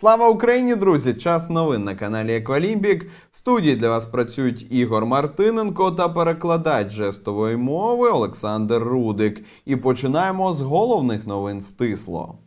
Слава Україні, друзі! Час новин на каналі Еквалімбік. В студії для вас працюють Ігор Мартиненко та перекладач жестової мови Олександр Рудик. І починаємо з головних новин стисло.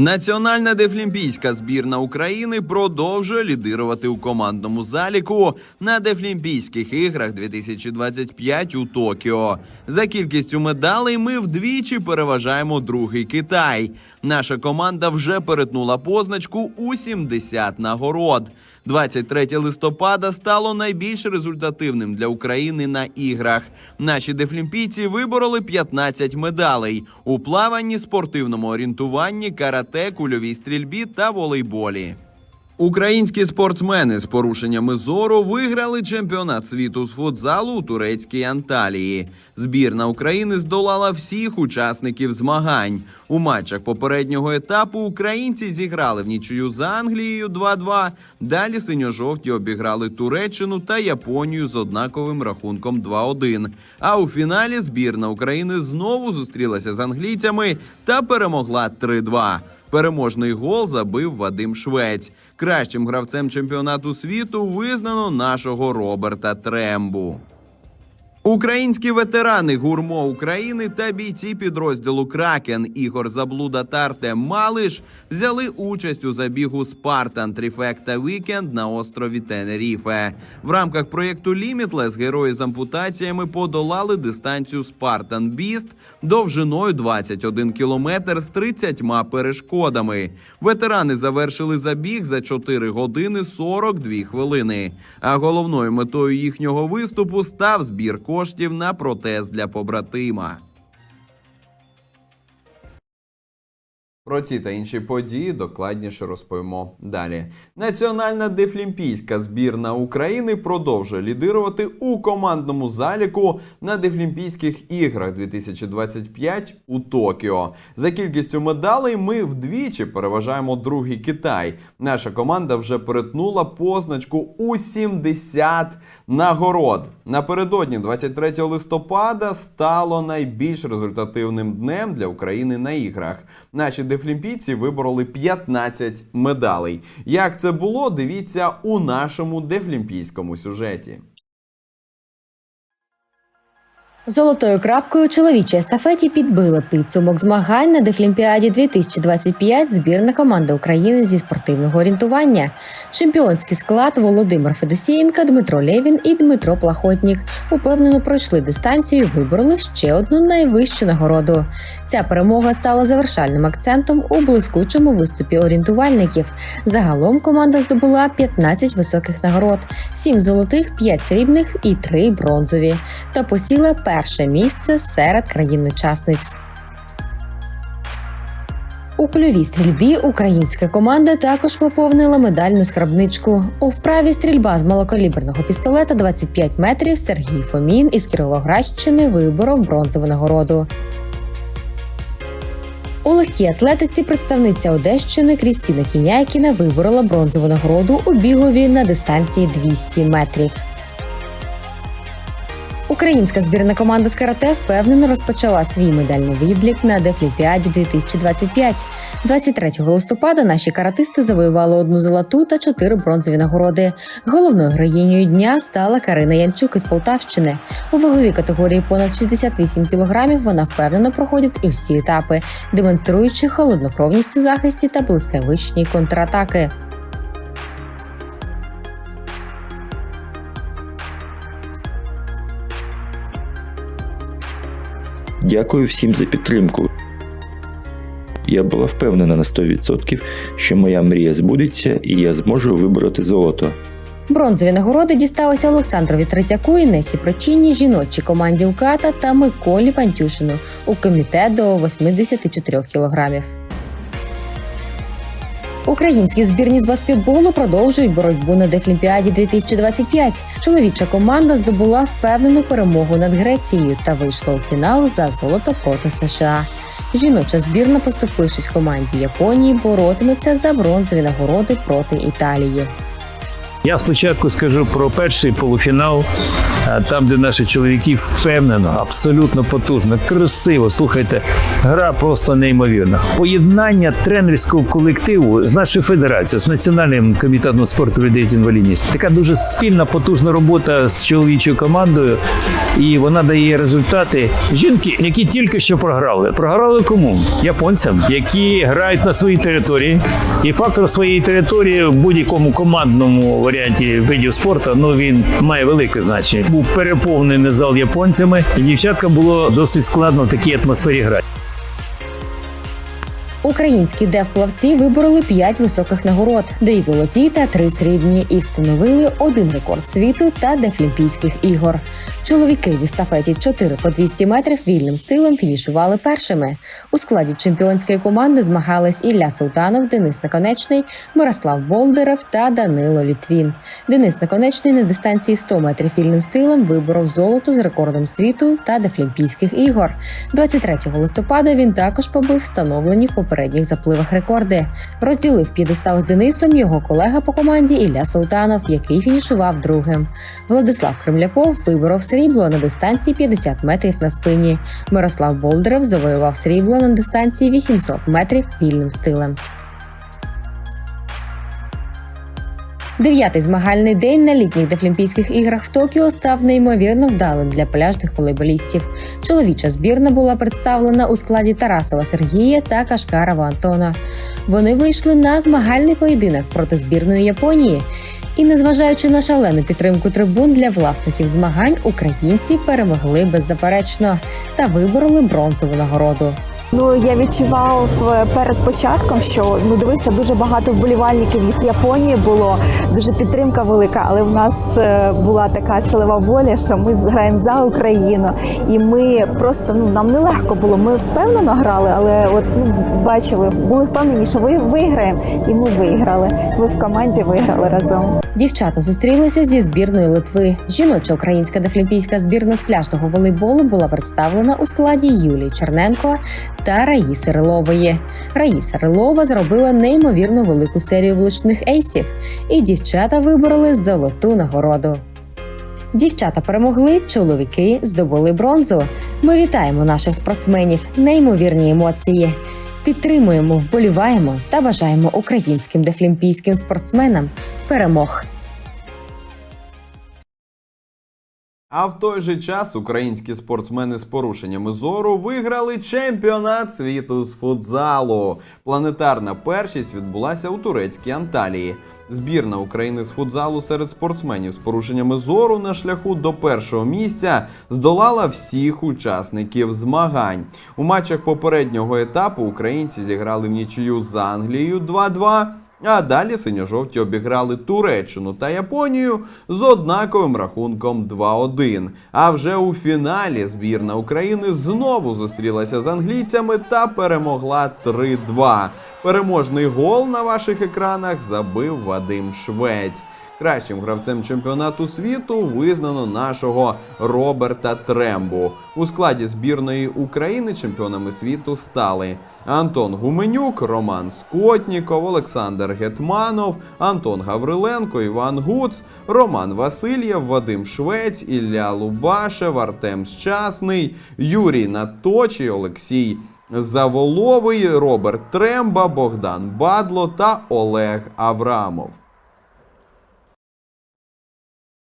Національна дефлімпійська збірна України продовжує лідирувати у командному заліку на Дефлімпійських іграх 2025 у Токіо. За кількістю медалей ми вдвічі переважаємо другий Китай. Наша команда вже перетнула позначку у 70 нагород. 23 листопада стало найбільш результативним для України на іграх. Наші дефлімпійці вибороли 15 медалей у плаванні, спортивному орієнтуванні, карате, кульовій стрільбі та волейболі. Українські спортсмени з порушеннями зору виграли чемпіонат світу з футзалу у турецькій Анталії. Збірна України здолала всіх учасників змагань. У матчах попереднього етапу українці зіграли в нічию з Англією 2-2. Далі синьо-жовті обіграли Туреччину та Японію з однаковим рахунком 2-1. А у фіналі збірна України знову зустрілася з англійцями та перемогла 3-2. Переможний гол забив Вадим Швець. Кращим гравцем чемпіонату світу визнано нашого Роберта Трембу. Українські ветерани гурмо України та бійці підрозділу Кракен Ігор Заблуда та Артем Малиш взяли участь у забігу Спартан Тріфекта Вікенд на острові Тенеріфе. В рамках проєкту Лімітлес герої з ампутаціями подолали дистанцію Спартан Біст довжиною 21 кілометр з 30 перешкодами. Ветерани завершили забіг за 4 години 42 хвилини. А головною метою їхнього виступу став збір коштів на протез для побратима. Про ці та інші події докладніше розповімо далі. Національна дефлімпійська збірна України продовжує лідирувати у командному заліку на Дефлімпійських іграх 2025 у Токіо. За кількістю медалей ми вдвічі переважаємо другий Китай. Наша команда вже перетнула позначку у 70 нагород. Напередодні 23 листопада стало найбільш результативним днем для України на іграх. Наші дефлімпійці вибороли 15 медалей. Як це було, дивіться у нашому дефлімпійському сюжеті. Золотою крапкою чоловічій естафеті підбили підсумок змагань на Дефлімпіаді 2025 збірна команда України зі спортивного орієнтування. Чемпіонський склад Володимир Федосієнка, Дмитро Лєвін і Дмитро Плахотнік упевнено пройшли дистанцію і вибороли ще одну найвищу нагороду. Ця перемога стала завершальним акцентом у блискучому виступі орієнтувальників. Загалом команда здобула 15 високих нагород, 7 золотих, 5 срібних і 3 бронзові. Та посіла перше місце серед країн-учасниць. У кульовій стрільбі українська команда також поповнила медальну скрабничку. У вправі стрільба з малокаліберного пістолета 25 метрів Сергій Фомін із Кіровоградщини виборов бронзову нагороду. У легкій атлетиці представниця Одещини Крістіна Кіняйкіна виборола бронзову нагороду у бігові на дистанції 200 метрів. Українська збірна команда з карате впевнено розпочала свій медальний відлік на Дефлімпіаді 2025. 23 листопада наші каратисти завоювали одну золоту та чотири бронзові нагороди. Головною героїнею дня стала Карина Янчук із Полтавщини. У ваговій категорії понад 68 кілограмів вона впевнено проходить і всі етапи, демонструючи холоднокровність у захисті та блискавичні контратаки. Дякую всім за підтримку. Я була впевнена на 100%, що моя мрія збудеться і я зможу вибороти золото. Бронзові нагороди дісталися Олександрові Третяку, Інесі Прочині, жіночій команді УКАТА та Миколі Пантюшину у комітет до 84 кілограмів. Українські збірні з баскетболу продовжують боротьбу на Дефлімпіаді 2025. Чоловіча команда здобула впевнену перемогу над Грецією та вийшла у фінал за золото проти США. Жіноча збірна, поступившись команді Японії, боротиметься за бронзові нагороди проти Італії. Я спочатку скажу про перший полуфінал, там, де наші чоловіки впевнено, абсолютно потужно, красиво. Слухайте, гра просто неймовірна. Поєднання тренерського колективу з нашою федерацією, з національним комітетом спорту людей з інвалідністю. Така дуже спільна, потужна робота з чоловічою командою, і вона дає результати. Жінки, які тільки що програли, програли кому? Японцям, які грають на своїй території. І фактор своєї території в будь-якому командному варіанті видів спорту ну він має велике значення. Був переповнений зал японцями, і дівчаткам було досить складно в такій атмосфері грати. Українські девплавці вибороли 5 високих нагород, дві золоті та три срібні, і встановили один рекорд світу та Дефлімпійських ігор. Чоловіки в естафеті 4 по 200 метрів вільним стилем фінішували першими. У складі чемпіонської команди змагались Ілля Султанов, Денис Наконечний, Мирослав Болдерев та Данило Літвін. Денис Наконечний на дистанції 100 метрів вільним стилем виборов золото з рекордом світу та Дефлімпійських ігор. 23 листопада він також побив встановлені в попередніх запливах рекорди. Розділив п'єдестал з Денисом його колега по команді Ілля Султанов, який фінішував другим. Владислав Кремляков виборов срібло на дистанції 50 метрів на спині. Мирослав Болдерев завоював срібло на дистанції 800 метрів вільним стилем. Дев'ятий змагальний день на літніх Дефлімпійських іграх в Токіо став неймовірно вдалим для пляжних волейболістів. Чоловіча збірна була представлена у складі Тарасова Сергія та Кашкарова Антона. Вони вийшли на змагальний поєдинок проти збірної Японії. І, незважаючи на шалену підтримку трибун для власників змагань, українці перемогли беззаперечно та вибороли бронзову нагороду. Ну я відчував е, перед початком, що ну дивився дуже багато вболівальників із Японії було дуже підтримка велика. Але в нас е, була така силова воля, що ми граємо за Україну, і ми просто ну нам нелегко було. Ми впевнено грали, але от ну бачили, були впевнені, що ви виграємо, і ми виграли. Ми в команді виграли разом. Дівчата зустрілися зі збірною Литви. Жіноча українська дефлімпійська збірна з пляжного волейболу була представлена у складі Юлії Черненко та Раїси Рилової. Раїса Рилова зробила неймовірно велику серію влучних ейсів, і дівчата вибороли золоту нагороду. Дівчата перемогли, чоловіки здобули бронзу. Ми вітаємо наших спортсменів, неймовірні емоції. Підтримуємо, вболіваємо та бажаємо українським дефлімпійським спортсменам перемог. А в той же час українські спортсмени з порушеннями зору виграли чемпіонат світу з футзалу. Планетарна першість відбулася у турецькій Анталії. Збірна України з футзалу серед спортсменів з порушеннями зору на шляху до першого місця здолала всіх учасників змагань. У матчах попереднього етапу українці зіграли в нічию з Англією 2-2. А далі синьо-жовті обіграли Туреччину та Японію з однаковим рахунком 2-1. А вже у фіналі збірна України знову зустрілася з англійцями та перемогла 3-2. Переможний гол на ваших екранах забив Вадим Швець. Кращим гравцем чемпіонату світу визнано нашого Роберта Трембу. У складі збірної України чемпіонами світу стали Антон Гуменюк, Роман Скотніков, Олександр Гетманов, Антон Гавриленко, Іван Гуц, Роман Васильєв, Вадим Швець, Ілля Лубашев, Артем Щасний, Юрій Наточий, Олексій Заволовий, Роберт Тремба, Богдан Бадло та Олег Аврамов.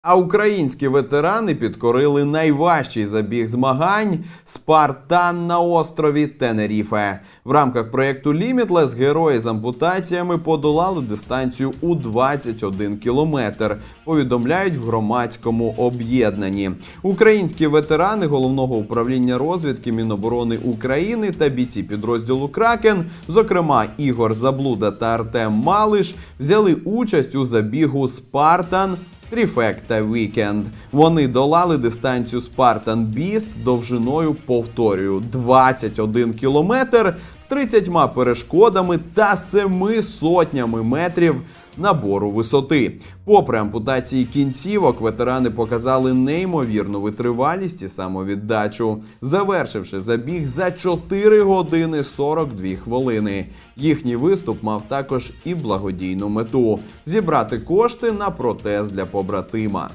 А українські ветерани підкорили найважчий забіг змагань Спартан на острові Тенеріфе. В рамках проєкту Limitless герої з ампутаціями подолали дистанцію у 21 кілометр. Повідомляють в громадському об'єднанні. Українські ветерани головного управління розвідки Міноборони України та бійці підрозділу Кракен, зокрема Ігор Заблуда та Артем Малиш, взяли участь у забігу Спартан. Тріфекта Вікенд. Вони долали дистанцію Spartan Beast довжиною, повторюю, 21 кілометр. 30 перешкодами та семи сотнями метрів набору висоти. Попри ампутації кінцівок, ветерани показали неймовірну витривалість і самовіддачу, завершивши забіг за 4 години 42 хвилини. Їхній виступ мав також і благодійну мету зібрати кошти на протез для побратима.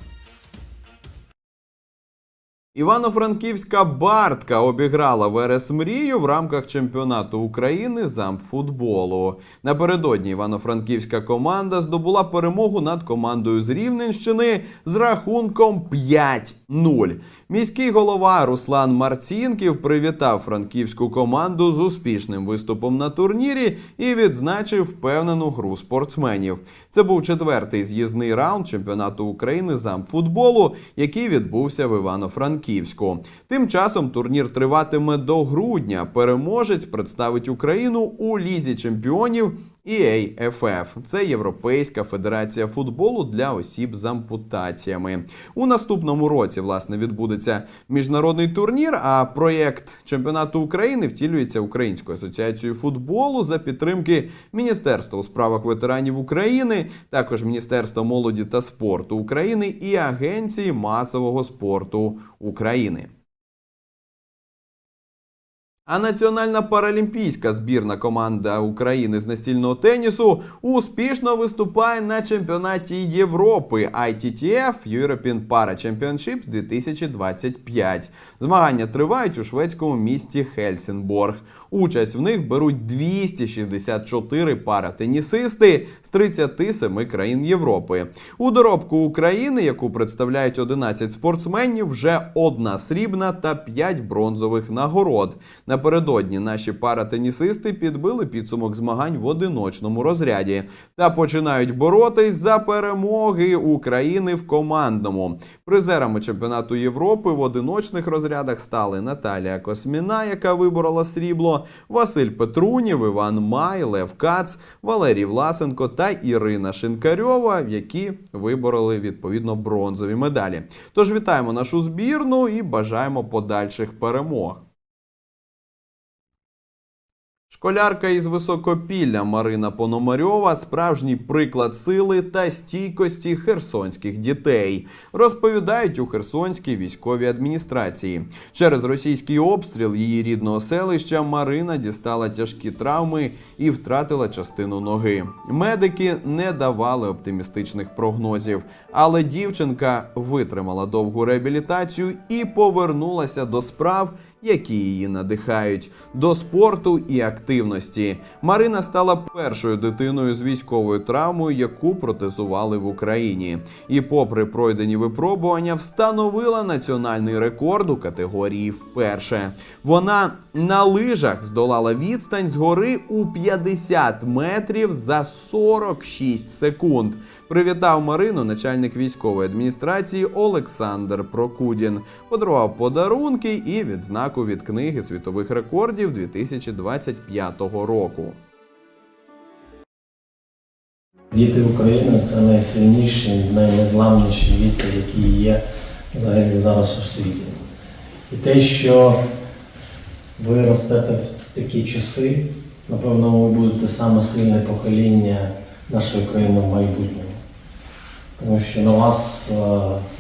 Івано-Франківська Бартка обіграла Верес Мрію в рамках чемпіонату України з амфутболу. Напередодні івано-франківська команда здобула перемогу над командою з Рівненщини з рахунком 5-0. Міський голова Руслан Марцінків привітав франківську команду з успішним виступом на турнірі і відзначив впевнену гру спортсменів. Це був четвертий з'їзний раунд чемпіонату України з амфутболу, який відбувся в Івано-Франківську. Тим часом турнір триватиме до грудня. Переможець представить Україну у лізі чемпіонів EAFF. Це Європейська федерація футболу для осіб з ампутаціями. У наступному році власне відбудеться міжнародний турнір. А проєкт чемпіонату України втілюється Українською асоціацією футболу за підтримки Міністерства у справах ветеранів України, також Міністерства молоді та спорту України і Агенції масового спорту України. А національна паралімпійська збірна команда України з настільного тенісу успішно виступає на чемпіонаті Європи ITTF European Para Championships 2025. Змагання тривають у шведському місті Хельсінборг. Участь в них беруть 264 паратенісисти з 37 країн Європи. У доробку України, яку представляють 11 спортсменів, вже одна срібна та 5 бронзових нагород. Напередодні наші паратенісисти підбили підсумок змагань в одиночному розряді та починають боротись за перемоги України в командному. Призерами чемпіонату Європи в одиночних розрядах стали Наталія Косміна, яка виборола срібло, Василь Петрунів, Іван Май, Лев Кац, Валерій Власенко та Ірина Шинкарьова, які вибороли відповідно бронзові медалі. Тож вітаємо нашу збірну і бажаємо подальших перемог. Школярка із високопілля Марина Пономарьова справжній приклад сили та стійкості херсонських дітей, розповідають у Херсонській військовій адміністрації. Через російський обстріл її рідного селища Марина дістала тяжкі травми і втратила частину ноги. Медики не давали оптимістичних прогнозів, але дівчинка витримала довгу реабілітацію і повернулася до справ які її надихають до спорту і активності. Марина стала першою дитиною з військовою травмою, яку протезували в Україні. І, попри пройдені випробування, встановила національний рекорд у категорії вперше. Вона на лижах здолала відстань з гори у 50 метрів за 46 секунд. Привітав Марину начальник військової адміністрації Олександр Прокудін. Подарував подарунки і відзнаку від книги світових рекордів 2025 року. Діти України це найсильніші, найнезламніші діти, які є взагалі зараз у світі. І те, що ви ростете в такі часи, напевно, ви будете саме сильне покоління нашої країни в майбутньому. Тому що на вас е,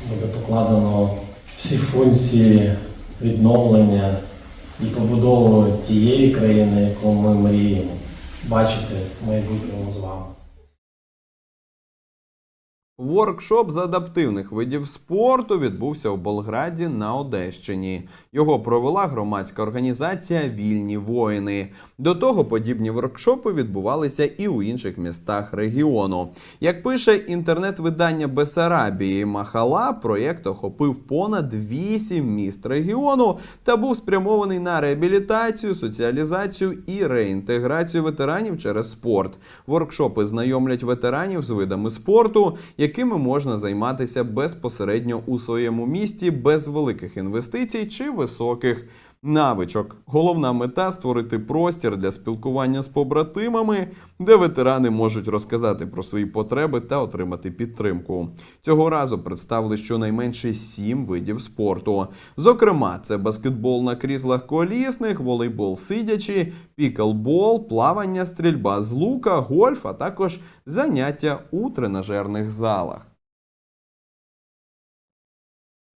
буде покладено всі функції відновлення і побудови тієї країни, яку ми мріємо бачити в майбутньому з вами. Воркшоп з адаптивних видів спорту відбувся у Болграді на Одещині. Його провела громадська організація Вільні воїни. До того подібні воркшопи відбувалися і у інших містах регіону. Як пише інтернет-видання Бесарабії Махала, проєкт охопив понад 8 міст регіону та був спрямований на реабілітацію, соціалізацію і реінтеграцію ветеранів через спорт. Воркшопи знайомлять ветеранів з видами спорту, якими можна займатися безпосередньо у своєму місті без великих інвестицій чи високих навичок. Головна мета створити простір для спілкування з побратимами, де ветерани можуть розказати про свої потреби та отримати підтримку. Цього разу представили щонайменше сім видів спорту. Зокрема, це баскетбол на кріслах колісних, волейбол сидячи, піклбол, плавання, стрільба з лука, гольф, а також заняття у тренажерних залах.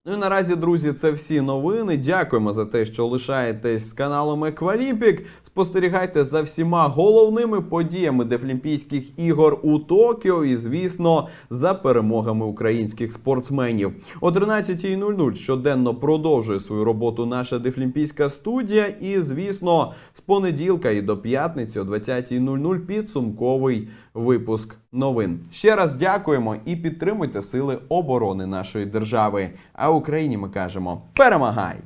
Ну і наразі, друзі, це всі новини. Дякуємо за те, що лишаєтесь з каналом Еквалімпік. Спостерігайте за всіма головними подіями Дефлімпійських ігор у Токіо і, звісно, за перемогами українських спортсменів. О 13.00 щоденно продовжує свою роботу наша Дефлімпійська студія. І, звісно, з понеділка і до п'ятниці о 20.00 підсумковий випуск новин. Ще раз дякуємо і підтримуйте сили оборони нашої держави. А Україні ми кажемо: перемагай!